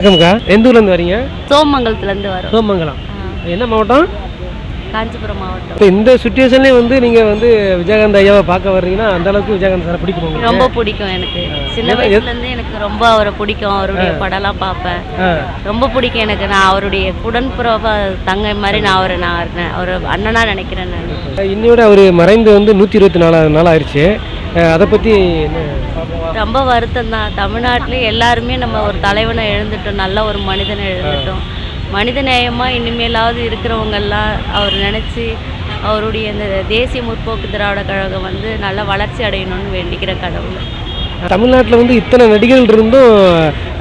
வணக்கம்க்கா. எந்த ஊர்லேருந்து வரீங்க? சோமங்கலத்துலேருந்து வரோம். சோமங்கலம். என்ன மாவட்டம்? காஞ்சிபுரம் மாவட்டம். இப்போ இந்த சுச்சுவேஷன்லேயே வந்து நீங்கள் வந்து விஜயகாந்த் ஐயாவை பார்க்க வர்றீங்கன்னா அந்த அளவுக்கு விஜயகாந்த் சாரை பிடிக்கும்? ரொம்ப பிடிக்கும் எனக்கு. சின்ன வயசுலேருந்து எனக்கு ரொம்ப அவரை பிடிக்கும். அவருடைய படம்லாம் பார்ப்பேன். ரொம்ப பிடிக்கும் எனக்கு. நான் அவருடைய உடன்பிறவ தங்கை மாதிரி நான் அவரை நான் அவர் அண்ணனா நினைக்கிறேன் நான். இன்னையோட அவர் மறைந்து வந்து நூற்றி இருபத்தி நாலாவது நாள் ஆயிடுச்சு. அதை பற்றி என்ன? ரொம்ப வருத்தம் தான் தமிழ்நாட்டில் எல்லாருமே நம்ம ஒரு தலைவனை எழுந்துட்டோம். நல்ல ஒரு மனிதனை எழுந்துட்டோம். மனித நேயமாக இனிமேலாவது இருக்கிறவங்கெல்லாம் அவர் நினச்சி அவருடைய இந்த தேசிய முற்போக்கு திராவிட கழகம் வந்து நல்ல வளர்ச்சி அடையணும்னு வேண்டிக்கிற கடவுள். தமிழ்நாட்டில் வந்து இத்தனை நடிகர்கள் இருந்தும்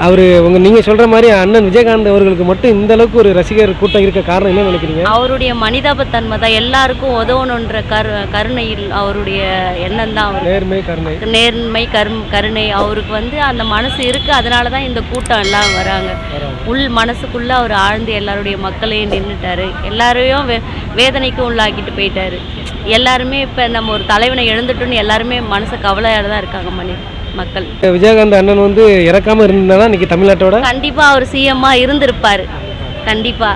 அவர் உங்க நீங்கள் சொல்கிற மாதிரி அண்ணன் விஜயகாந்த் அவர்களுக்கு மட்டும் இந்த அளவுக்கு ஒரு ரசிகர் கூட்டம் இருக்க காரணம் என்ன நினைக்கிறீங்க? அவருடைய மனிதாபத்தன்மை தான். எல்லாருக்கும் உதவணுன்ற கரு கருணையில் அவருடைய எண்ணம் தான் அவர் நேர்மை கருணை. நேர்மை கரும் கருணை. அவருக்கு வந்து அந்த மனசு இருக்கு. அதனால தான் இந்த கூட்டம் எல்லாம் வராங்க. உள் மனசுக்குள்ள அவர் ஆழ்ந்து எல்லாருடைய மக்களையும் நின்றுட்டாரு எல்லாரையும் வே வேதனைக்கு உள்ளாக்கிட்டு போயிட்டாரு. எல்லாருமே இப்போ நம்ம ஒரு தலைவனை எழுந்துட்டோன்னு எல்லாருமே மனசு கவலையோட தான் இருக்காங்க மனி மக்கள். விஜயகாந்த் அண்ணன் வந்து இறக்காம இருந்தா இன்னைக்கு தமிழ்நாட்டோட? கண்டிப்பா அவர் சிஎம்மா இருந்திருப்பாரு. கண்டிப்பா.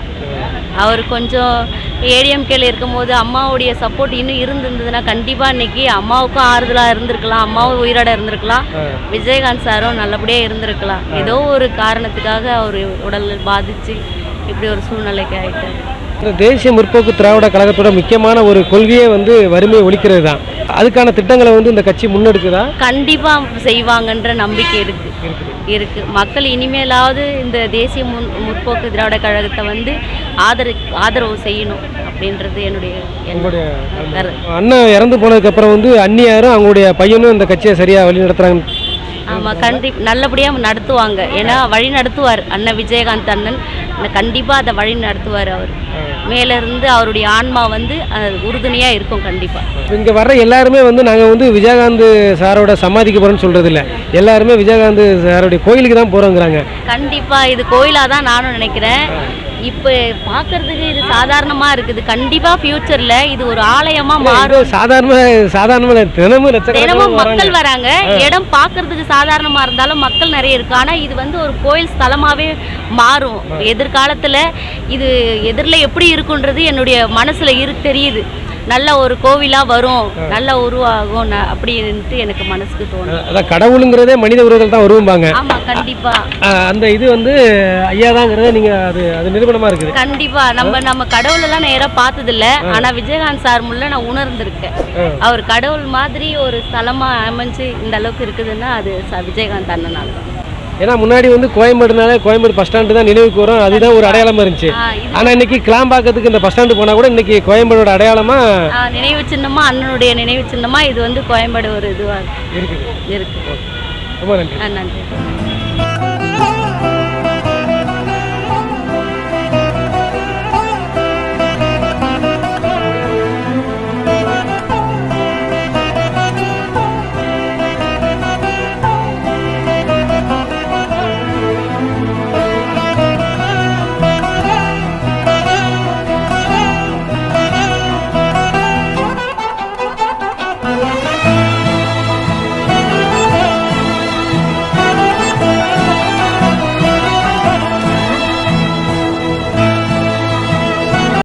அவர் கொஞ்சம் ஏடிஎம்கேல இருக்கும்போது அம்மாவுடைய சப்போர்ட் இன்னும் இருந்திருந்ததுன்னா கண்டிப்பா இன்னைக்கு அம்மாவுக்கும் ஆறுதலா இருந்திருக்கலாம். அம்மாவும் உயிரோட இருந்திருக்கலாம். விஜயகாந்த் சாரும் நல்லபடியா இருந்திருக்கலாம். ஏதோ ஒரு காரணத்துக்காக அவர் உடல் பாதிச்சு இப்படி ஒரு சூழ்நிலைக்கு இந்த தேசிய முற்போக்கு திராவிட கழகத்தோட முக்கியமான ஒரு கொள்கையே வந்து வறுமையை ஒழிக்கிறது தான். அதுக்கான திட்டங்களை வந்து இந்த கட்சி முன்னெடுக்குதா? கண்டிப்பா செய்வாங்கன்ற நம்பிக்கை இருக்கு. இருக்கு. மக்கள் இனிமேலாவது இந்த தேசிய முன் முற்போக்கு திராவிட கழகத்தை வந்து ஆதரி ஆதரவு செய்யணும் அப்படின்றது என்னுடைய கரு- அண்ணன் இறந்து போனதுக்கு அப்புறம் வந்து அண்ணியாரும் அவங்களுடைய பையனும் இந்த கட்சியை சரியா வழி நடத்துறாங்க ஆமா கண்டி நல்லபடியா நடத்துவாங்க. ஏன்னா வழி நடத்துவார் அண்ணன் விஜயகாந்த் அண்ணன். கண்டிப்பா அதை வழி நடத்துவார் அவர். மேல இருந்து அவருடைய ஆன்மா வந்து அஹ், உறுதுணையா இருக்கும் கண்டிப்பா. இங்க வர்ற எல்லாருமே வந்து நாங்க வந்து விஜயகாந்த் சாரோட சமாதிக்கு போறோம்னு சொல்றது இல்ல எல்லாருமே விஜயகாந்த் சாரோடைய கோயிலுக்கு தான் போறோங்கிறாங்க. கண்டிப்பா இது கோயிலா தான் நானும் நினைக்கிறேன். இப்போ பார்க்கறதுக்கு இது சாதாரணமா இருக்குது. கண்டிப்பா ஃபியூச்சர்ல இது ஒரு ஆலயமா மாறும். இது சாதாரண சாதாரண தினமும் தினமும் மக்கள் வராங்க. இடம் பார்க்கறதுக்கு சாதாரணமா இருந்தாலும் மக்கள் நிறைய இருக்கு. ஆனா இது வந்து ஒரு கோயில் ஸ்தலமாவே மாறும். எதிர்காலத்துல இது எதிரில் எப்படி இருக்குன்றது என்னுடைய மனசுல இரு தெரியுது. நல்ல ஒரு கோவிலா வரும் நல்ல உருவாகும் ந- அப்படின்ட்டு எனக்கு மனசுக்கு தோணும் அதான் கடவுளுங்கிறதே மனித உருவத்தில் தான் வருவாங்க ஆமா கண்டிப்பா. அந்த இது வந்து ஐயா தாங்கிறத நீங்க அது அது நிரூபணமா இருக்குது. கண்டிப்பா நம்ம நம்ம கடவுள் எல்லாம் நேரா பார்த்தது இல்ல ஆனா விஜயகாந்த் சார் முள்ள நான் உணர்ந்திருக்கேன். ஆ. அவர் கடவுள் மாதிரி ஒரு ஸ்தலமா அமைஞ்சு இந்த அளவுக்கு இருக்குதுன்னா அது ச- விஜயகாந்த் அண்ணனால தான். ஏன்னா முன்னாடி வந்து கோயம்பேடுனாலே கோயம்பேடு பஸ் ஸ்டாண்டு தான் நினைவுக்கு வரும். அதுதான் ஒரு அடையாளமா இருந்துச்சு. ஆனா இன்னைக்கு கிளாம்பாக்கத்துக்கு இந்த பஸ் ஸ்டாண்டு போனா கூட இன்னைக்கு கோயம்பேடோட அடையாளமா நினைவு சின்னமா அண்ணனுடைய நினைவு சின்னமா இது வந்து கோயம்பேடு ஒரு இதுவா இருக்குது. இருக்கு. ரொம்ப நன்றி. நன்றி.